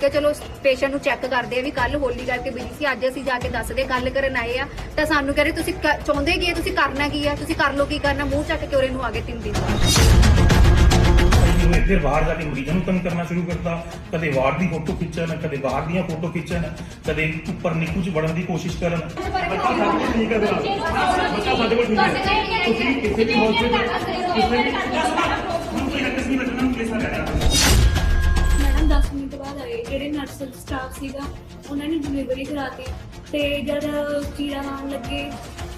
ਕਿ ਚਲੋ ਪੇਸ਼ੈਂਟ ਨੂੰ ਚੈੱਕ ਕਰਦੇ ਆ ਵੀ ਕੱਲ ਹੋਲੀ ਕਰਕੇ ਬਿਜ਼ੀ ਸੀ, ਅੱਜ ਅਸੀਂ ਜਾ ਕੇ ਦੱਸਦੇ ਗੱਲ ਕਰਨ ਆਏ ਆ। ਤਾਂ ਸਾਨੂੰ ਕਹ ਤੁਸੀਂ ਕ- ਚਾਹੁੰਦੇ ਕੀ ਆ, ਤੁਸੀਂ ਕਰਨਾ ਕੀ ਆ? ਤੁਸੀਂ ਕਰ ਲਓ ਕੀ ਕਰਨਾ? ਮੂੰਹ ਚੱਕ ਕੇ ਉਰੇ ਨੂੰ ਆ ਗਏ ਤਿੰਨ ਦਿਨ। ਬਾਅਦ ਨੂੰ ਇੱਥੇ ਬਾਹਰ ਜਾ ਕੇ ਮਰੀਜ਼ਾਂ ਨੂੰ ਤੰਗ ਕਰਨਾ ਸ਼ੁਰੂ ਕਰਤਾ। ਕਦੇ ਵਾਰਡ ਦੀ ਫੋਟੋ ਖਿੱਚਣ, ਕਦੇ ਬਾਹਰ ਦੀਆਂ ਫੋਟੋ ਖਿੱਚਣ, ਕਦੇ ਉੱਪਰ ਨਿੱਕੂ ਚ ਵੜਨ ਦੀ ਕੋਸ਼ਿਸ਼ ਕਰਨ। ਬੱਚਾ ਸਾਡੇ ਕੋਲ ਠੀਕ ਹੈ ਬੱਚਾ ਸਾਡੇ ਕੋਲ ਠੀਕ ਹੈ। ਤੁਸੀਂ ਕਿਸੇ ਵੀ ਹਸਪੀਟਲ ਕਿਸੇ ਵੀ ਜਿਹੜੇ ਸਟਾਫ ਸੀਗਾ ਉਹਨਾਂ ਨੇ ਡਿਲੀਵਰੀ ਕਰਾਤੀ ਤੇ ਜਦ ਚੀਰਾ ਲਾਉਣ ਲੱਗੇ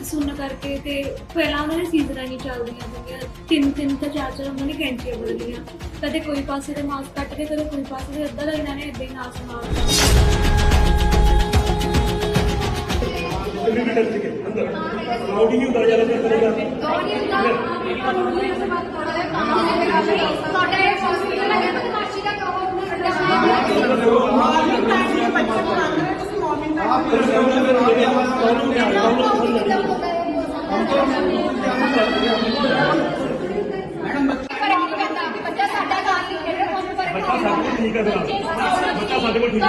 ਸੁਣ ਕਰਕੇ ਤੇ ਪਹਿਲਾਂ ਉਹਨਾਂ ਨੇ ਸੀਜ਼ਰਾਂ ਨਹੀਂ ਚੱਲਦੀਆਂ ਸੀਗੀਆਂ ਤਿੰਨ ਤਿੰਨ ਤਾਂ ਚਾਰ ਚਾਰ ਉਹਨਾਂ ਨੇ ਕੈਂਚੀਆਂ ਬਦਲੀਆਂ ਕਦੇ ਕੋਈ ਪਾਸੇ ਦੇ ਮਾਸ ਕੱਟ ਕੇ ਕਦੇ ਕੋਈ ਪਾਸੇ ਦੇ ਅੱਧਾ ਦਾ ਇਹਨਾਂ ਨੇ ਏਦਾਂ ਹੀ ਨਾਸ ਮਾਰਤਾ ਕਿੰਨੇ ਮਿੰਟ ਤੱਕ ਅੰਦਰ ਲਾਉਡ ਹੀ ਨਹੀਂ ਹੁੰਦਾ ਜ਼ਿਆਦਾ ਦੇਰ ਕਰੇਗਾ ਬੱਚਾ ਸਾਡੇ ਕੋਲ ਠੀਕ ਹੈ ਬੱਚਾ ਸਾਡੇ ਕੋਲ ਠੀਕ ਹੈ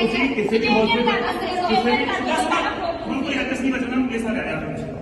ਤੁਸੀਂ ਕਿਸੇ ਵੀ ਹਸਪੀਟਲ ਕਿਸੇ ਵੀ ਹੁਣ ਕੋਈ ਹੱਕ ਨਹੀਂ ਬਚਣਾ ਨੂੰ ਕੇਸ ਨਾ ਕਰਿਆ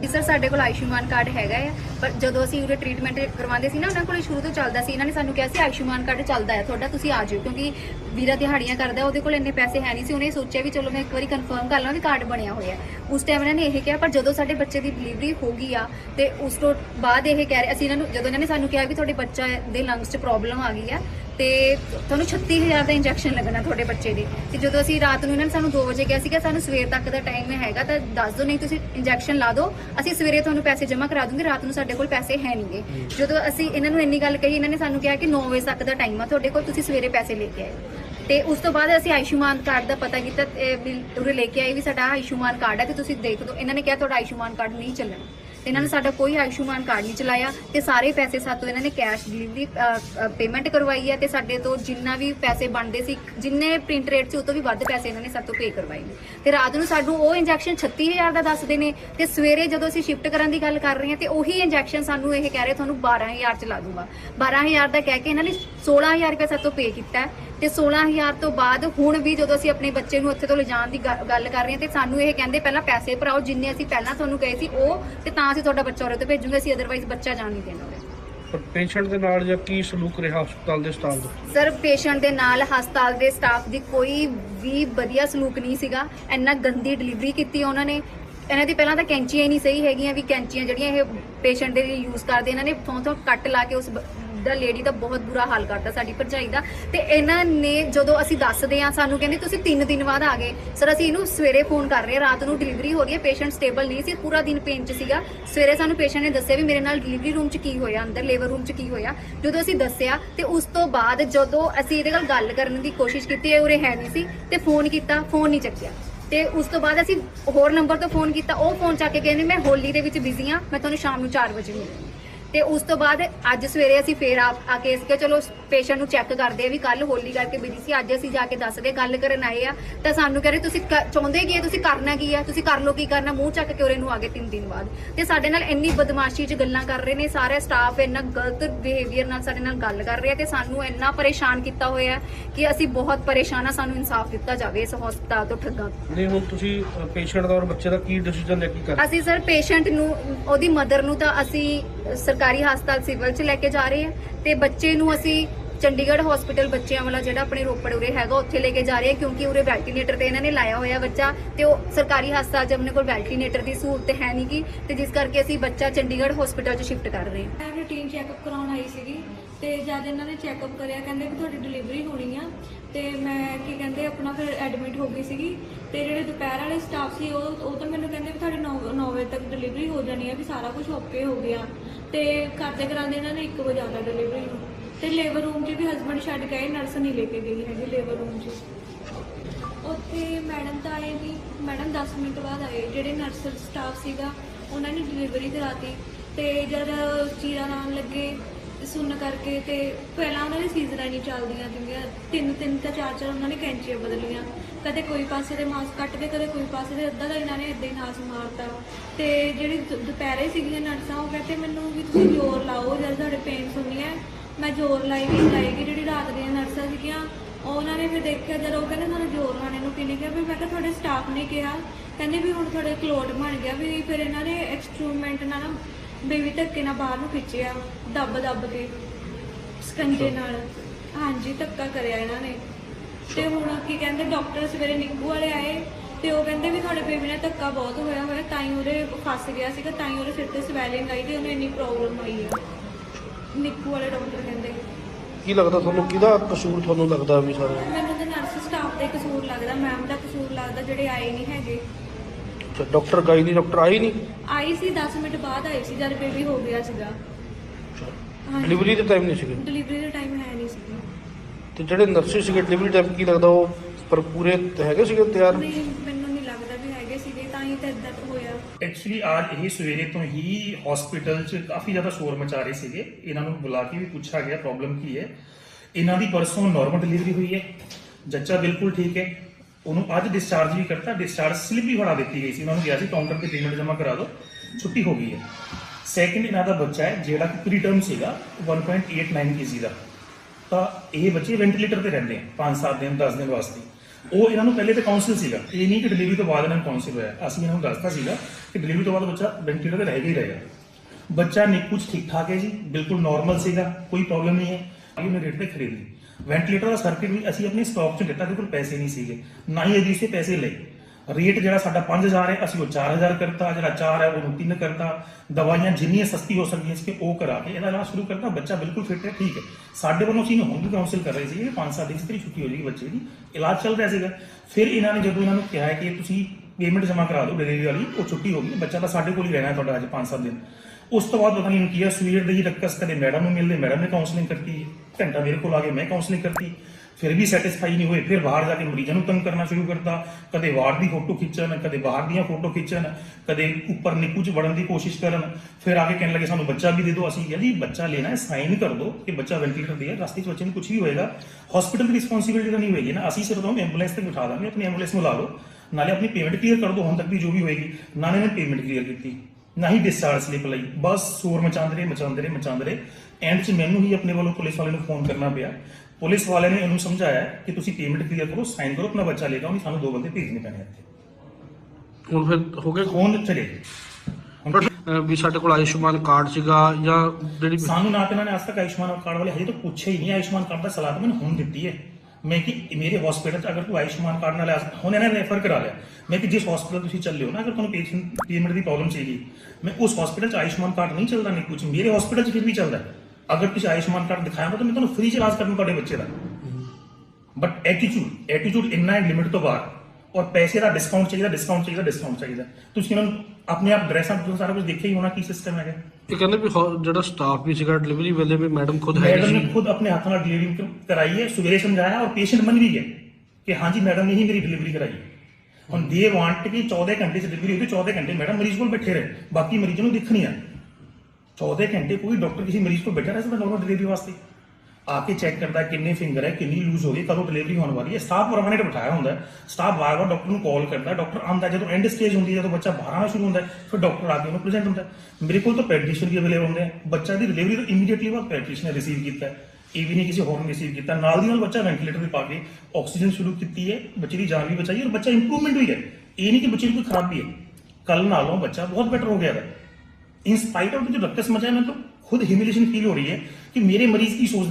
ਜੀ ਸਰ ਸਾਡੇ ਕੋਲ ਆਯੁਸ਼ਮਾਨ ਕਾਰਡ ਹੈਗਾ ਆ, ਪਰ ਜਦੋਂ ਅਸੀਂ ਉਰੇ ਟ੍ਰੀਟਮੈਂਟ ਕਰਵਾਉਂਦੇ ਸੀ ਨਾ, ਉਹਨਾਂ ਕੋਲ ਸ਼ੁਰੂ ਤੋਂ ਚੱਲਦਾ ਸੀ, ਇਹਨਾਂ ਨੇ ਸਾਨੂੰ ਕਿਹਾ ਸੀ ਆਯੁਸ਼ਮਾਨ ਕਾਰਡ ਚੱਲਦਾ ਹੈ ਤੁਹਾਡਾ ਤੁਸੀਂ ਆ ਜਾਓ ਕਿਉਂਕਿ ਵੀਰਾ ਦਿਹਾੜੀਆਂ ਕਰਦਾ, ਉਹਦੇ ਕੋਲ ਇੰਨੇ ਪੈਸੇ ਹੈ ਨਹੀਂ ਸੀ, ਉਹਨੇ ਸੋਚਿਆ ਵੀ ਚਲੋ ਮੈਂ ਇੱਕ ਵਾਰੀ ਕਨਫਰਮ ਕਰ ਲਵਾਂ ਵੀ ਕਾਰਡ ਬਣਿਆ ਹੋਇਆ। ਉਸ ਟਾਈਮ ਇਹਨਾਂ ਨੇ ਇਹ ਕਿਹਾ, ਪਰ ਜਦੋਂ ਸਾਡੇ ਬੱਚੇ ਦੀ ਡਿਲੀਵਰੀ ਹੋ ਗਈ ਆ, ਤੇ ਉਸ ਤੋਂ ਬਾਅਦ ਇਹ ਕਹਿ ਰਹੇ, ਅਸੀਂ ਇਹਨਾਂ ਨੂੰ, ਜਦੋਂ ਇਹਨਾਂ ਨੇ ਸਾਨੂੰ ਕਿਹਾ ਵੀ ਤੁਹਾਡੇ ਬੱਚਾ ਦੇ ਲੰਗਸ 'ਚ ਪ੍ਰੋਬਲਮ ਆ ਗਈ ਆ ਤੇ ਤੁਹਾਨੂੰ 36000 ਦਾ ਇੰਜੈਕਸ਼ਨ ਲੱਗਣਾ ਤੁਹਾਡੇ ਬੱਚੇ ਦੇ। ਤੇ ਜਦੋਂ ਅਸੀਂ ਰਾਤ ਨੂੰ ਇਹਨਾਂ ਨੇ ਸਾਨੂੰ 2 ਵਜੇ ਕਿਹਾ ਸੀਗਾ, ਸਾਨੂੰ ਸਵੇਰ ਤੱਕ ਦਾ ਟਾਈਮ ਹੈਗਾ, ਤਾਂ ਦੱਸ ਦਿਓ ਨਹੀਂ ਤੁਸੀਂ ਇੰਜੈਕਸ਼ਨ ਲਾ ਦਿਓ। ਅਸੀਂ ਸਵੇਰੇ ਤੁਹਾਨੂੰ ਪੈਸੇ ਜਮ੍ਹਾਂ ਕਰਾ ਦੂੰਗੇ, ਰਾਤ ਨੂੰ ਸਾਡੇ ਕੋਲ ਪੈਸੇ ਹੈ ਨਹੀਂਗੇ। ਜਦੋਂ ਅਸੀਂ ਇਹਨਾਂ ਨੂੰ ਇੰਨੀ ਗੱਲ ਕਹੀ, ਇਹਨਾਂ ਨੇ ਸਾਨੂੰ ਕਿਹਾ ਕਿ 9 ਵਜੇ ਤੱਕ ਦਾ ਟਾਈਮ ਆ ਤੁਹਾਡੇ ਕੋਲ, ਤੁਸੀਂ ਸਵੇਰੇ ਪੈਸੇ ਲੈ ਕੇ ਆਇਓ। ਤੇ ਉਸ ਤੋਂ ਬਾਅਦ ਅਸੀਂ ਆਯੁਸ਼ਮਾਨ ਕਾਰਡ ਦਾ ਪਤਾ ਕੀਤਾ ਤੇ ਵੀ ਉਰੇ ਲੈ ਕੇ ਆਏ ਵੀ ਸਾਡਾ ਆਯੁਸ਼ਮਾਨ ਕਾਰਡ ਹੈ ਤੇ ਤੁਸੀਂ ਦੇਖ ਲਓ ਇਹਨਾਂ ਨੇ ਕਿਹਾ ਤੁਹਾਡਾ ਆਯੁਸ਼ਮਾਨ ਕਾਰਡ ਨਹੀਂ ਚੱਲਣਾ। ਤੇ ਇਹਨਾਂ ਨੇ ਸਾਡਾ ਕੋਈ ਆਯੁਸ਼ਮਾਨ ਕਾਰਡ ਨਹੀਂ ਚਲਾਇਆ ਤੇ ਸਾਰੇ ਪੈਸੇ ਸਾਤੋਂ ਇਹਨਾਂ ਨੇ ਕੈਸ਼ ਡਿਲੀਵਰੀ ਪੇਮੈਂਟ ਕਰਵਾਈ ਹੈ ਤੇ ਸਾਡੇ ਤੋਂ ਜਿੰਨਾ ਵੀ ਪੈਸੇ ਬਣਦੇ ਸੀ, ਜਿੰਨੇ ਪ੍ਰਿੰਟ ਰੇਟ ਸੀ ਉਹ ਤੋਂ ਵੀ ਵੱਧ ਪੈਸੇ ਇਹਨਾਂ ਨੇ ਸਾਤੋਂ ਪੇ ਕਰਵਾਏ ਨੇ। ਤੇ ਰਾਤ ਨੂੰ ਸਾਨੂੰ ਉਹ ਇੰਜੈਕਸ਼ਨ 36000 ਦਾ ਦੱਸਦੇ ਨੇ ਤੇ ਸਵੇਰੇ ਜਦੋਂ ਅਸੀਂ ਸ਼ਿਫਟ ਕਰਨ ਦੀ ਗੱਲ ਕਰ ਰਹੇ ਹਾਂ ਤੇ ਉਹੀ ਇੰਜੈਕਸ਼ਨ ਸਾਨੂੰ ਇਹ ਕਹਿ ਰਹੇ, ਤੁਹਾਨੂੰ 12000 ਚ ਲਾ ਦੂੰਗਾ। 12000 ਦਾ ਕਹਿ ਕੇ ਇਹਨਾਂ ਨੇ 16000 ਰੁਪਏ ਸਾਤੋਂ ਪੇ ਕੀਤਾ ਤੇ 16000 ਤੋਂ ਬਾਅਦ ਹੁਣ ਵੀ ਜਦੋਂ ਅਸੀਂ ਆਪਣੇ ਬੱਚੇ ਨੂੰ ਉੱਥੇ ਤੋਂ ਲਿਜਾਣ ਦੀ ਗ- ਗੱਲ ਕਰ ਰਹੇ ਹਾਂ ਤੇ ਸਾਨੂੰ ਇਹ ਕਹਿੰਦੇ ਪਹਿਲਾਂ ਪੈਸੇ ਭਰਾਓ ਜਿੰਨੇ ਅਸੀਂ ਪਹਿਲਾਂ ਤੁਹਾਨੂੰ ਕਹੇ ਸੀ ਉਹ ਤੇ ਤਾਂ ਅਸੀਂ ਤੁਹਾਡਾ ਬੱਚਾ ਉਰੇ ਤੋਂ ਭੇਜੂਗੇ ਅਸੀਂ ਅਦਰਵਾਈਜ਼ ਬੱਚਾ ਜਾਣ ਨਹੀਂ ਦੇਣਾ ਉਰੇ। ਪਰ ਪੇਸ਼ੈਂਟ ਦੇ ਨਾਲ ਜਾਂ ਕੀ ਸਲੂਕ ਰਿਹਾ ਹਸਪਤਾਲ ਦੇ ਸਟਾਫ ਦਾ? ਸਰ ਪੇਸ਼ੈਂਟ ਦੇ ਨਾਲ ਹਸਪਤਾਲ ਦੇ ਸਟਾਫ ਦੀ ਕੋਈ ਵੀ ਵਧੀਆ ਸਲੂਕ ਨਹੀਂ ਸੀਗਾ। ਇੰਨਾ ਗੰਦੀ ਡਿਲੀਵਰੀ ਕੀਤੀ ਉਹਨਾਂ ਨੇ। ਇਹਨਾਂ ਦੀ ਪਹਿਲਾਂ ਤਾਂ ਕੈਂਚੀਆਂ ਹੀ ਨਹੀਂ ਸਹੀ ਹੈਗੀਆਂ ਵੀ ਕੈਂਚੀਆਂ ਜਿਹੜੀਆਂ ਇਹ ਪੇਸ਼ੈਂਟ ਦੇ ਲਈ ਯੂਜ਼ ਕਰਦੇ ਇਹਨਾਂ ਨੇ ਥੋਂ ਥੋਂ ਕੱਟ ਲਾ ਕੇ ਉਸ ਬ- ਦਾ ਲੇਡੀ ਦਾ ਬਹੁਤ ਬੁਰਾ ਹਾਲ ਕਰਤਾ ਸਾਡੀ ਭਰਜਾਈ ਦਾ। ਤੇ ਇਹਨਾਂ ਨੇ ਜਦੋਂ ਅਸੀਂ ਦੱਸਦੇ ਆ ਸਾਨੂੰ, ਕਹਿੰਦੇ ਤੁਸੀਂ 3 ਦਿਨ ਬਾਅਦ ਆ ਗਏ। ਸਰ, ਅਸੀਂ ਇਹਨੂੰ ਸਵੇਰੇ ਫੋਨ ਕਰ ਰਹੇ ਆ ਰਾਤ ਨੂੰ ਡਿਲੀਵਰੀ ਹੋ ਰਹੀ ਹੈ ਪੇਸ਼ੈਂਟ ਸਟੇਬਲ ਨਹੀਂ ਸੀ, ਪੂਰਾ ਦਿਨ ਪੇਨ ਚ ਸੀਗਾ। ਸਵੇਰੇ ਸਾਨੂੰ ਪੇਸ਼ੈਂਟ ਨੇ ਦੱਸਿਆ ਵੀ ਮੇਰੇ ਨਾਲ ਡਿਲੀਵਰੀ ਰੂਮ ਚ ਕੀ ਹੋਇਆ, ਅੰਦਰ ਲੇਬਰ ਰੂਮ ਚ ਕੀ ਹੋਇਆ। ਜਦੋਂ ਅਸੀਂ ਦੱਸਿਆ, ਤੇ ਉਸ ਤੋਂ ਬਾਅਦ ਜਦੋਂ ਅਸੀਂ ਇਹਦੇ ਨਾਲ ਗੱਲ ਕਰਨ ਦੀ ਕੋਸ਼ਿਸ਼ ਕੀਤੀ, ਇਹ ਉਰੇ ਹੈ ਨਹੀਂ ਸੀ, ਤੇ ਫੋਨ ਕੀਤਾ ਫੋਨ ਨਹੀਂ ਚੱਕਿਆ। ਤੇ ਉਸ ਤੋਂ ਬਾਅਦ ਅਸੀਂ ਹੋਰ ਨੰਬਰ ਤੋਂ ਫੋਨ ਕੀਤਾ, ਉਹ ਫੋਨ ਚੱਕ ਕੇ ਕਹਿੰਦੇ, ਮੈਂ ਹੋਲੀ ਦੇ ਵਿੱਚ ਬਿਜ਼ੀ ਆ ਮੈਂ ਤੁਹਾਨੂੰ ਸ਼ਾਮ ਨੂੰ 4 ਵਜੇ ਮਿਲੂੰਗੀ। ਤੇ ਉਸ ਤੋਂ ਬਾਅਦ ਅੱਜ ਸਵੇਰੇ ਅਸੀਂ ਫੇਰ ਆ ਆ ਕੇ ਅਸੀਂ ਕਿਹਾ ਚਲੋ ਪੇਸ਼ੈਂਟ ਨੂੰ ਚੈੱਕ ਕਰਦੇ ਆ ਵੀ ਕੱਲ ਹੋਲੀ ਕਰਕੇ ਬਿਜ਼ੀ ਸੀ ਅੱਜ ਅਸੀਂ ਜਾ ਕੇ ਦੱਸਦੇ ਗੱਲ ਕਰਨ ਆਏ ਆ। ਤਾਂ ਸਾਨੂੰ ਕਹ ਰਹੇ ਤੁਸੀਂ ਕ- ਚਾਹੁੰਦੇ ਕੀ ਆ ਤੁਸੀਂ ਕਰਨਾ ਕੀ ਆ? ਤੁਸੀਂ ਕਰ ਲਓ ਕੀ ਕਰਨਾ? ਮੂੰਹ ਚੱਕ ਕੇ ਉਰੇ ਨੂੰ ਆ ਗਏ ਤਿੰਨ ਦਿਨ ਬਾਅਦ। ਤੇ ਸਾਡੇ ਨਾਲ ਇੰਨੀ ਬਦਮਾਸ਼ੀ 'ਚ ਗੱਲਾਂ ਕਰ ਰਹੇ ਨੇ ਸਾਰਾ ਸਟਾਫ ਇੰਨਾ ਗਲਤ ਬਿਹੇਵੀਅਰ ਨਾਲ ਸਾਡੇ ਨਾਲ ਗੱਲ ਕਰ ਰਿਹਾ ਤੇ ਸਾਨੂੰ ਇੰਨਾ ਪਰੇਸ਼ਾਨ ਕੀਤਾ ਹੋਇਆ ਹੈ ਕਿ ਅਸੀਂ ਬਹੁਤ ਪਰੇਸ਼ਾਨ ਆ ਸਾਨੂੰ ਇਨਸਾਫ ਦਿੱਤਾ ਜਾਵੇ ਇਸ ਹਸਪਤਾਲ ਤੋਂ ਠੱਗਾਂ ਤੋਂ। ਨਹੀਂ ਹੁਣ ਤੁਸੀਂ ਪੇਸ਼ੈਂਟ ਦਾ ਔਰ ਬੱਚੇ ਦਾ ਕੀ ਡਿਸੀਜਨ ਲੈ ਕੇ ਕਰ ਅਸੀਂ ਸਰ ਪੇਸ਼ੈਂਟ ਨੂੰ ਉਹਦੀ ਮਦਰ ਨੂੰ ਤਾਂ ਅਸੀਂ ਸਰਕਾਰੀ ਹਸਪਤਾਲ ਸਿਵਲ ਚ ਲੈ ਕੇ ਜਾ ਰਹੇ ਹਾਂ ਤੇ ਬੱਚੇ ਨੂੰ ਅਸੀਂ ਚੰਡੀਗੜ੍ਹ ਹਸਪੀਟਲ ਬੱਚਿਆਂ ਵਾਲਾ ਜਿਹੜਾ ਆਪਣੇ ਰੋਪੜ ਉਰੇ ਹੈਗਾ, ਉੱਥੇ ਲੈ ਕੇ ਜਾ ਰਹੇ ਹਾਂ ਕਿਉਂਕਿ ਉਰੇ ਵੈਂਟੀਲੇਟਰ ਤੇ ਇਹਨਾਂ ਨੇ ਲਾਇਆ ਹੋਇਆ ਬੱਚਾ ਤੇ ਉਹ ਸਰਕਾਰੀ ਹਸਪਤਾਲ 'ਚ ਆਪਣੇ ਕੋਲ ਵੈਂਟੀਲੇਟਰ ਦੀ ਸਹੂਲਤ ਹੈ ਨਹੀਂ ਗੀ ਤੇ ਜਿਸ ਕਰਕੇ ਅਸੀਂ ਬੱਚਾ ਚੰਡੀਗੜ੍ਹ ਹਸਪੀਟਲ 'ਚ ਸ਼ਿਫਟ ਕਰ ਰਹੇ ਹਾਂ। ਰੂਟੀਨ ਚੈੱਕਅਪ ਕਰਾਉਣ ਆਈ ਸੀਗੀ। ਤੇ ਜਦ ਇਹਨਾਂ ਨੇ ਚੈੱਕਅਪ ਕਰਿਆ, ਕਹਿੰਦੇ ਵੀ ਤੁਹਾਡੀ ਡਿਲੀਵਰੀ ਹੋਣੀ ਆ, ਤੇ ਮੈਂ ਕੀ ਕਹਿੰਦੇ, ਆਪਣਾ ਫਿਰ ਐਡਮਿਟ ਹੋ ਗਈ ਸੀਗੀ। ਤੇ ਜਿਹੜੇ ਦੁਪਹਿਰ ਵਾਲੇ ਸਟਾਫ ਸੀ, ਉਹ ਉਹ ਤਾਂ ਮੈਨੂੰ ਕਹਿੰਦੇ ਵੀ ਤੁਹਾਡੀ 9 ਵਜੇ ਤੱਕ ਡਿਲੀਵਰੀ ਹੋ ਜਾਣੀ ਆ, ਵੀ ਸਾਰਾ ਕੁਝ ਓਕੇ ਹੋ ਗਿਆ। ਤੇ ਕਰਦੇ ਕਰਾਉਂਦੇ ਇਹਨਾਂ ਨੇ 1 ਵਜੇ ਆਉਣਾ ਡਿਲੀਵਰੀ ਨੂੰ। ਤੇ ਲੇਬਰ ਰੂਮ 'ਚ ਵੀ ਹਸਬੰਡ ਛੱਡ ਕੇ ਆਏ ਨਰਸ ਨਹੀਂ ਲੈ ਕੇ ਗਈ ਹੈਗੀ ਲੇਬਰ ਰੂਮ 'ਚ। ਉੱਥੇ ਮੈਡਮ ਤਾਂ ਆਏ ਨਹੀਂ ਮੈਡਮ 10 ਮਿੰਟ ਬਾਅਦ ਆਏ। ਜਿਹੜੇ ਨਰਸ ਸਟਾਫ ਸੀਗਾ, ਉਹਨਾਂ ਨੇ ਡਿਲੀਵਰੀ ਕਰਾਤੀ। ਤੇ ਜਦ ਚੀਰਾ ਲਾਉਣ ਲੱਗੇ ਸੁਣ ਕਰਕੇ ਤੇ ਪਹਿਲਾਂ ਉਹਨਾਂ ਨੇ ਸੀਜ਼ਰਾਂ ਨਹੀਂ ਚੱਲਦੀਆਂ ਸੀਗੀਆਂ। ਤਿੰਨ ਤਿੰਨ ਤਾਂ ਚਾਰ ਚਾਰ ਉਹਨਾਂ ਨੇ ਕੈਂਚੀਆਂ ਬਦਲੀਆਂ। ਕਦੇ ਕੋਈ ਪਾਸੇ ਦੇ ਮਾਸ ਕੱਟ ਕੇ ਕਦੇ ਕੋਈ ਪਾਸੇ ਦੇ ਅੱਧਾ ਦਾ ਇਹਨਾਂ ਨੇ ਇਦਾਂ ਹੀ ਨਾਸ ਮਾਰਤਾ। ਤੇ ਜਿਹੜੀ ਦੁ- ਦੁਪਹਿਰੇ ਸੀਗੀਆਂ ਨਰਸਾਂ ਉਹ ਕਹਿੰਦੇ ਮੈਨੂੰ ਵੀ ਤੁਸੀਂ ਜ਼ੋਰ ਲਾਓ, ਜਦ ਤੁਹਾਡੇ ਪੇਨ ਸੁਣਨੀ ਹੈ, ਮੈਂ ਜ਼ੋਰ ਲਾਈ ਵੀ ਲਾਈ ਜਿਹੜੀ ਰਾਤ ਦੀਆਂ ਨਰਸਾਂ ਸੀਗੀਆਂ ਉਹਨਾਂ ਨੇ ਫਿਰ ਦੇਖਿਆ, ਜਦੋਂ ਉਹ ਕਹਿੰਦੇ ਸਾਨੂੰ ਜ਼ੋਰ ਲਾਣੇ ਨੂੰ ਕਿਨੇ ਕਿਹਾ ਵੀ ਮੈਂ ਕਿਹਾ ਤੁਹਾਡੇ ਸਟਾਫ ਨੇ ਕਿਹਾ। ਕਹਿੰਦੇ ਵੀ ਹੁਣ ਤੁਹਾਡੇ ਕਲੋਟ ਬਣ ਗਿਆ ਵੀ ਫਿਰ ਇਹਨਾਂ ਨੇ ਐਕਸਟਰੂਮੈਂਟ ਨਾਲ ਨਾ ਬੇਬੀ ਧੱਕੇ ਨਾਲ ਬਾਹਰ ਨੂੰ ਖਿੱਚਿਆ ਦੱਬ ਦੱਬ ਕੇ ਸਕੰਜੇ ਨਾਲ। ਹਾਂਜੀ ਧੱਕਾ ਕਰਿਆ ਇਹਨਾਂ ਨੇ। ਤੇ ਹੁਣ ਕੀ ਕਹਿੰਦੇ ਡਾਕਟਰ ਸਵੇਰੇ ਨਿੱਕੂ ਵਾਲੇ ਆਏ ਤੇ ਉਹ ਕਹਿੰਦੇ ਵੀ ਤੁਹਾਡੇ ਬੇਬੀ ਨਾਲ ਧੱਕਾ ਬਹੁਤ ਹੋਇਆ ਹੋਇਆ ਤਾਂ ਹੀ ਉਹਦੇ ਫਸ ਗਿਆ ਸੀਗਾ ਤਾਂ ਹੀ ਉਹਦੇ ਸਿਰ ਤੇ ਸਵੈਲਿੰਗ ਆਈ ਤੇ ਉਹਨੂੰ ਇੰਨੀ ਪ੍ਰੋਬਲਮ ਆਈ ਆ। ਨਿੱਕੂ ਵਾਲੇ ਡਾਕਟਰ ਕਹਿੰਦੇ। ਕੀ ਲੱਗਦਾ ਤੁਹਾਨੂੰ ਕਿਹਦਾ ਕਸੂਰ ਤੁਹਾਨੂੰ ਲੱਗਦਾ ਵੀ ਸਾਰੇ? ਮੈਨੂੰ ਤਾਂ ਨਰਸ ਸਟਾਫ ਦਾ ਹੀ ਕਸੂਰ ਲੱਗਦਾ ਮੈਮ ਦਾ ਕਸੂਰ ਲੱਗਦਾ ਜਿਹੜੇ ਆਏ ਨਹੀਂ ਹੈਗੇ। ਅੱਛਾ ਡਾਕਟਰ ਗਾਈ ਨਹੀਂ ਡਾਕਟਰ ਆਈ ਨਹੀਂ ਆਈ ਸੀ 10 ਮਿੰਟ ਬਾਅਦ ਆਈ ਸੀ ਜਦ ਬੇਬੀ ਹੋ ਗਿਆ ਸੀਗਾ। ਹਾਂਜੀ। ਡਿਲੀਵਰੀ ਦੇ ਟਾਈਮ ਨਹੀਂ ਸੀਗੇ? ਡਿਲੀਵਰੀ ਦਾ ਟਾਈਮ ਹੈ ਨਹੀਂ ਸੀਗਾ। ਤੇ ਜਿਹੜੇ ਨਰਸਿਸ ਸੀਗੇ ਡਿਲੀਵਰੀ ਟਾਈਮ ਕੀ ਲੱਗਦਾ ਉਹ ਪਰ ਪੂਰੇ ਹੈਗੇ ਸੀਗੇ ਤਿਆਰ? ਨਹੀਂ ਮੈਨੂੰ ਨਹੀਂ ਲੱਗਦਾ ਵੀ ਹੈਗੇ ਸੀਗੇ ਤਾਂ ਹੀ ਤਾਂ ਇਦਾਂ ਹੋਇਆ। ਐਕਚੁਅਲੀ ਅੱਜ ਇਹ ਸਵੇਰੇ ਤੋਂ ਹੀ ਹਸਪੀਟਲ 'ਚ ਕਾਫੀ ਜ਼ਿਆਦਾ ਸ਼ੋਰ ਮਚਾ ਰਹੇ ਸੀਗੇ। ਇਹਨਾਂ ਨੂੰ ਬੁਲਾ ਕੇ ਵੀ ਪੁੱਛਿਆ ਗਿਆ ਪ੍ਰੋਬਲਮ ਕੀ ਹੈ? ਇਹਨਾਂ ਦੀ ਪਰਸੋਂ ਨਾਰਮਲ ਡਿਲੀਵਰੀ ਹੋਈ ਹੈ। ਜੱਚਾ ਬਿਲਕੁਲ ਠੀਕ ਹੈ। ਉਹਨੂੰ ਅੱਜ ਡਿਸਚਾਰਜ ਵੀ ਕਰਤਾ ਡਿਸਚਾਰਜ ਸਲਿੱਪ ਵੀ ਫੜਾ ਦਿੱਤੀ ਗਈ ਸੀ। ਉਹਨਾਂ ਨੂੰ ਕਿਹਾ ਸੀ ਕਾਊਂਟਰ ਤੇ ਪੇਮੈਂਟ ਜਮ੍ਹਾਂ ਕਰਾ ਦਿਓ, ਛੁੱਟੀ ਹੋ ਗਈ ਹੈ। ਸੈਕਿੰਡ ਇਹਨਾਂ ਦਾ ਬੱਚਾ ਹੈ, ਜਿਹੜਾ ਕਿ ਪ੍ਰੀਟਰਮ ਸੀਗਾ 1.89 ਕੇਜੀ ਦਾ। ਤਾਂ ਇਹ ਬੱਚੇ ਵੈਂਟੀਲੇਟਰ ਤੇ ਰਹਿੰਦੇ ਆ 5-7 ਦਿਨ 10 ਦਿਨ ਵਾਸਤੇ। ਉਹ ਇਹਨਾਂ ਨੂੰ ਪਹਿਲੇ ਤੇ ਕਾਉਂਸਲ ਸੀਗਾ। ਇਹ ਨਹੀਂ ਕਿ ਡਿਲੀਵਰੀ ਤੋਂ ਬਾਅਦ ਇਹਨਾਂ ਨੂੰ ਕਾਉਂਸਲ ਹੋਇਆ। ਅਸੀਂ ਇਹਨਾਂ ਨੂੰ ਦੱਸਤਾ ਸੀਗਾ ਕਿ ਡਿਲੀਵਰੀ ਤੋਂ ਬਾਅਦ ਬੱਚਾ ਵੈਂਟੀਲੇਟਰ ਤੇ ਰਹਿ ਹੀ ਰਹੇਗਾ। ਬੱਚਾ ਨਿੱਕੂ 'ਚ ਠੀਕ ਠਾਕ ਹੈ ਜੀ, ਬਿਲਕੁਲ ਨਾਰਮਲ ਸੀਗਾ, ਕੋਈ ਪ੍ਰੋਬਲਮ ਨਹੀਂ ਹੈ। ਅਸੀਂ ਉਹਨੇ ਰੇਟ ਤੇ ਵੈਂਟੀਲੇਟਰ ਦਾ ਸਰਕਟ ਵੀ ਅਸੀਂ ਆਪਣੇ ਸਟਾਕ 'ਚ ਦਿੱਤਾ ਕਿ ਪੈਸੇ ਨਹੀਂ ਸੀਗੇ। ਨਾ ਹੀ ਅਸੀਂ ਇਸੇ ਪੈਸੇ ਲਏ। ਰੇਟ ਜਿਹੜਾ ਸਾਡਾ 5000 ਹੈ, ਅਸੀਂ ਉਹ 4000 ਕਰਤਾ, ਜਿਹੜਾ 4 ਹੈ, ਉਹਨੂੰ 3 ਕਰਤਾ। ਦਵਾਈਆਂ ਜਿੰਨੀਆਂ ਸਸਤੀ ਹੋ ਸਕਦੀਆਂ ਸੀ ਉਹ ਕਰਾ ਕੇ ਇਹਦਾ ਇਲਾਜ ਸ਼ੁਰੂ ਕਰਤਾ। ਬੱਚਾ ਬਿਲਕੁਲ ਫਿੱਟ ਹੈ, ਠੀਕ ਹੈ। ਸਾਡੇ ਵੱਲੋਂ ਅਸੀਂ ਇਹਨੂੰ ਹੁਣ ਵੀ ਕਾਉਂਸਲ ਕਰ ਰਹੇ ਸੀ ਕਿ 5-7 ਦਿਨ 'ਚ ਛੁੱਟੀ ਹੋ ਜਾਏਗੀ ਬੱਚੇ ਦੀ। ਇਲਾਜ ਚੱਲ ਰਿਹਾ ਸੀਗਾ। ਫਿਰ ਇਹਨਾਂ ਨੇ ਜਦੋਂ ਇਹਨਾਂ ਨੂੰ ਕਿਹਾ ਕਿ ਤੁਸੀਂ ਪੇਮੈਂਟ ਜਮ੍ਹਾਂ ਕਰਾ ਦਿਓ ਡਿਲੀਵਰੀ ਵਾਲੀ, ਉਹ ਛੁੱਟੀ ਹੋ ਗਈ। ਬੱਚਾ ਤਾਂ ਸਾਡੇ ਕੋਲ ਹੀ ਰਹਿਣਾ ਤੁਹਾਡਾ ਅੱਜ 5-7 ਦਿਨ। ਉਸ ਤੋਂ ਬਾਅਦ ਪਤਾ ਨਹੀਂ ਇਹਨੂੰ ਕੀ ਹੈ ਸਵੇਰ ਦੇ ਹੀ ਰੱਕਸ ਕਦੇ ਮੈਡਮ ਨੂੰ ਮਿਲਦੇ, ਮੈਡਮ ਨੇ ਕਾਉਂਸਲਿੰਗ ਕਰਤੀ, ਘੰਟਾ ਮੇਰੇ ਕੋਲ ਆ ਕੇ ਮੈਂ ਕਾਉਂਸਲਿੰਗ ਕਰਤੀ, ਫਿਰ ਵੀ ਸੈਟੀਸਫਾਈ ਨਹੀਂ ਹੋਏ, ਫਿਰ ਬਾਹਰ ਜਾ ਕੇ ਮਰੀਜ਼ਾਂ ਨੂੰ ਤੰਗ ਕਰਨਾ ਸ਼ੁਰੂ ਕਰਤਾ, ਕਦੇ ਵਾਰਡ ਦੀ ਫੋਟੋ ਖਿੱਚਣ, ਕਦੇ ਬਾਹਰ ਦੀਆਂ ਫੋਟੋ ਖਿੱਚਣ, ਕਦੇ ਉੱਪਰ ਨਿੱਕੂ ਚ ਵੜਨ ਦੀ ਕੋਸ਼ਿਸ਼ ਕਰਨ, ਫਿਰ ਆ ਕੇ ਕਹਿਣ ਲੱਗੇ ਸਾਨੂੰ ਬੱਚਾ ਵੀ ਦੇ ਦਿਓ, ਅਸੀਂ ਕਿਹਾ ਜੀ ਬੱਚਾ ਲੈਣਾ ਹੈ ਸਾਈਨ ਕਰ ਦਿਓ ਕਿ ਬੱਚਾ ਵੈਂਟੀਲੇਟਰ ਦੇ ਹੈ ਰਸਤੇ 'ਚ ਬੱਚੇ ਨੂੰ ਕੁਝ ਵੀ ਹੋਏਗਾ ਹਸਪੀਟਲ ਦੀ ਰਿਸਪੌਂਸਿਬਿਲਟੀ ਤਾਂ ਨਹੀਂ ਹੋਏਗੀ ਨਾ, ਅਸੀਂ ਸਿਰਫ ਤੁਹਾਨੂੰ ਐਂਬੂਲੈਂਸ ਤੇ ਬਿਠਾ ਦਾਂਗੇ, ਆਪਣੀ ਐਂਬੂਲੈਂਸ ਨੂੰ ਲਾ ਲਓ, ਨਾਲੇ ਆਪਣੀ ਪੇਮੈਂਟ ਕਲੀਅਰ ਕਰ ਦਿਓ, ਹੁਣ ਤੱਕ ਦੀ ਜੋ ਵੀ ਹੋਏਗੀ, ਨਾਲੇ ਨੇ ਪੇਮੈਂਟ ਕਲੀਅਰ ਕੀਤੀ। ਨਾ ਹੀ ਡਿਸਚਾਰਜ ਸਲਿੱਪ ਲਈ। ਬਸ ਸੂਰ ਮਚਾਉਂਦੇ ਰਹੇ ਮਚਾਉਂਦੇ ਰਹੇ ਮਚਾਉਂਦੇ ਰਹੇ। ਐਂਡ 'ਚ ਮੈਨੂੰ ਹੀ ਆਪਣੇ ਵੱਲੋਂ ਪੁਲਿਸ ਵਾਲੇ ਨੂੰ ਫੋਨ ਕਰਨਾ ਪਿਆ। ਪੁਲਿਸ ਵਾਲੇ ਨੇ ਇਹਨੂੰ ਸਮਝਾਇਆ ਕਿ ਤੁਸੀਂ ਪੇਮੈਂਟ ਕਲੀਅਰ ਕਰੋ ਸਾਈਨ ਕਰੋ ਆਪਣਾ ਬੱਚਾ ਲੈ ਕੇ ਨਹੀਂ ਸਾਨੂੰ ਦੋ ਬੰਦੇ ਭੇਜਣੇ ਪੈਣੇ ਇੱਥੇ। ਹੁਣ ਫਿਰ ਹੋ ਗਏ ਫੋਨ ਚਲੇ ਗਏ। ਵੀ ਸਾਡੇ ਕੋਲ ਆਯੁਸ਼ਮਾਨ ਕਾਰਡ ਸੀਗਾ ਜਾਂ ਜਿਹੜੀ ਸਾਨੂੰ ਨਾ ਤੇ ਇਹਨਾਂ ਨੇ ਅੱਜ ਤੱਕ ਆਯੁਸ਼ਮਾਨ ਕਾਰਡ ਵਾਲੇ ਹਜੇ ਤਾਂ ਪੁੱਛਿਆ ਹੀ ਨਹੀਂ। ਆਯੁਸ਼ਮਾਨ ਕਾਰਡ ਦਾ ਸਲਾਹ ਮੈਨੂੰ ਹੁਣ ਦਿੱਤੀ ਹੈ। ਮੈਂ ਕਿ ਮੇਰੇ ਹਸਪੀਟਲ 'ਚ ਅਗਰ ਤੂੰ ਆਯੁਸ਼ਮਾਨ ਕਾਰਡ ਨਾਲ ਆ ਹੁਣ ਇਹਨਾਂ ਨੇ ਰੈਫਰ ਕਰਾ ਲਿਆ ਮੈਂ ਕਿ ਜਿਸ ਹਸਪੀਟਲ ਤੁਸੀਂ ਚੱਲੇ ਹੋ ਨਾ ਅਗਰ ਤੁਹਾਨੂੰ ਪੇਸ਼ੈਂਟ ਪੇਮੈਂਟ ਦੀ ਪ੍ਰੋਬਲਮ ਸੀਗੀ ਮੈਂ ਉਸ ਹਸਪੀਟਲ 'ਚ ਆਯੁਸ਼ਮਾਨ ਕਾਰਡ ਨਹੀਂ ਚੱਲਦਾ ਨਹੀਂ ਕੁਝ ਮੇਰੇ ਹਸਪੀਟਲ 'ਚ ਫਿਰ ਵੀ ਚੱਲਦਾ। ਅਗਰ ਤੁਸੀਂ ਆਯੁਸ਼ਮਾਨ ਕਾਰਡ ਦਿਖਾਇਆ ਤਾਂ ਮੈਂ ਤੁਹਾਨੂੰ ਫ੍ਰੀ ਚ ਇਲਾਜ ਕਰਨਾ ਤੁਹਾਡੇ ਬੱਚੇ ਦਾ ਬਟ ਐਟੀਟਿਊਡ ਐਟੀਟਿਊਡ ਇੰਨਾ ਲਿਮਿਟ ਤੋਂ ਬਾਹਰ ਔਰ ਪੈਸੇ ਦਾ ਡਿਸਕਾਊਂਟ ਚਾਹੀਦਾ ਡਿਸਕਾਊਂਟ ਚਾਹੀਦਾ ਡਿਸਕਾਊਂਟ ਚਾਹੀਦਾ ਤੁਸੀਂ ਇਹਨਾਂ ਨੂੰ ਆਪਣੇ ਆਪ ਡਰੈਸਾਂ ਤੁਸੀਂ ਸਾਰਾ ਕੁਝ ਦੇਖਿਆ ਹੀ ਹੋਣਾ ਕੀ ਸਿਸਟਮ ਹੈਗਾ ਇਹ ਕਹਿੰਦੇ ਵੀ ਹੋ- ਜਿਹੜਾ ਸਟਾਫ ਵੀ ਸੀਗਾ ਡਿਲੀਵਰੀ ਵੇਲੇ ਵੀ ਮੈਡਮ ਖੁਦ ਹੈ ਮੈਡਮ ਨੇ ਸੀ ਖੁਦ ਆਪਣੇ ਹੱਥ ਨਾਲ ਡਿਲੀਵਰੀ ਕਰਾਈ ਹੈ ਸਵੇਰੇ ਸਮਝਾਇਆ ਔਰ ਪੇਸ਼ੈਂਟ ਮੰਨ ਵੀ ਗਿਆ ਕਿ ਹਾਂਜੀ ਮੈਡਮ ਨੇ ਹੀ ਮੇਰੀ ਡਿਲੀਵਰੀ ਕਰਾਈ ਹੈ ਹੁਣ ਦੇ ਵਾਂਟ ਕਿ 14 ਘੰਟੇ ਚ ਡਿਲੀਵਰੀ ਹੋਈ ਤੇ 14 ਘੰਟੇ ਮੈਡਮ ਮਰੀਜ਼ ਕੋਲ ਬੈਠੇ ਰਹੇ ਬਾਕੀ ਮਰੀਜ਼ਾਂ ਨੂੰ ਦਿਖਣੀ ਆ 14 ਘੰਟੇ ਕੋਈ ਡਾਕਟਰ ਕਿਸੇ ਮਰੀਜ਼ ਕੋਲ ਬੈਠਾ ਰਿਹਾ ਸੀ ਨਾਰਮਲ ਡਿਲੀਵਰੀ ਵਾਸਤੇ ਆ ਕੇ ਚੈੱਕ ਕਰਦਾ ਹੈ ਕਿੰਨੇ ਫਿੰਗਰ ਹੈ ਕਿੰਨੀ ਲੂਜ਼ ਹੋ ਗਈ ਕਦੋਂ ਡਿਲੀਵਰੀ ਹੋਣ ਵਾਲੀ ਹੈ ਸਟਾਫ ਪਰਮਾਨੈਂਟ ਬਿਠਾਇਆ ਹੁੰਦਾ ਹੈ ਸਟਾਫ ਵਾਰ-ਵਾਰ ਡਾਕਟਰ ਨੂੰ ਕਾਲ ਕਰਦਾ ਹੈ ਡਾਕਟਰ ਆਉਂਦਾ ਹੈ, ਜਦੋਂ ਐਂਡ ਸਟੇਜ ਹੁੰਦੀ ਹੈ ਜਦੋਂ ਬੱਚਾ ਬਾਹਰ ਆਉਣਾ ਸ਼ੁਰੂ ਹੁੰਦਾ ਹੈ ਫਿਰ ਡਾਕਟਰ ਆ ਕੇ ਉਹਨੂੰ ਪ੍ਰੈਜ਼ੈਂਟ ਹੁੰਦਾ ਹੈ ਮੇਰੇ ਕੋਲ ਤਾਂ ਪੈਡੀਸ਼ਨ ਵੀ ਅਵੇਲੇਬਲ ਹੁੰਦੇ ਆ ਬੱਚਾ ਦੀ ਡਿਲੀਵਰੀ ਤੋਂ ਇਮੀਡੀਏਟਲੀ ਬਾਅਦ ਪੈਡੀਸ਼ਨ ਨੇ ਰਿਸੀਵ ਕੀਤਾ ਹੈ ਇਹ ਵੀ ਨਹੀਂ ਕਿਸੇ ਹੋਰ ਨੇ ਰਿਸੀਵ ਕੀਤਾ ਨਾਲ ਦੀ ਨਾਲ ਬੱਚਾ ਵੈਂਟੀਲੇਟਰ ਤੇ ਪਾ ਕੇ ਆਕਸੀਜਨ ਸ਼ੁਰੂ ਕੀਤੀ ਹੈ ਬੱਚੇ ਦੀ ਜਾਨ ਵੀ ਬਚਾਈ ਔਰ ਬੱਚਾ ਇੰਪਰੂਵਮੈਂਟ ਹੋਈ ਹੈ ਇਹ ਨਹੀਂ ਕਿ ਬੱਚੇ ਨੂੰ ਕੋਈ ਖਰਾਬੀ ਹੈ ਕੱਲ ਨਾਲੋਂ ਬੱਚਾ ਬਹੁਤ ਬੈਟਰ ਹੋ ਗਿਆ ਹੈ ਇਨ ਸਪਾਈਟ ਆਫ ਜੋ ਰਕਸ ਮਚਾ ਹੈ ਮੈਨੂੰ ਤਾਂ ਖੁਦ ਹਿਮਿਲੇਸ਼ਨ ਫੀਲ ਹੋ ਰਹੀ ਹੈ ਕਿ ਮੇਰੇ ਮਰੀਜ਼ ਕੀ ਸੋਚ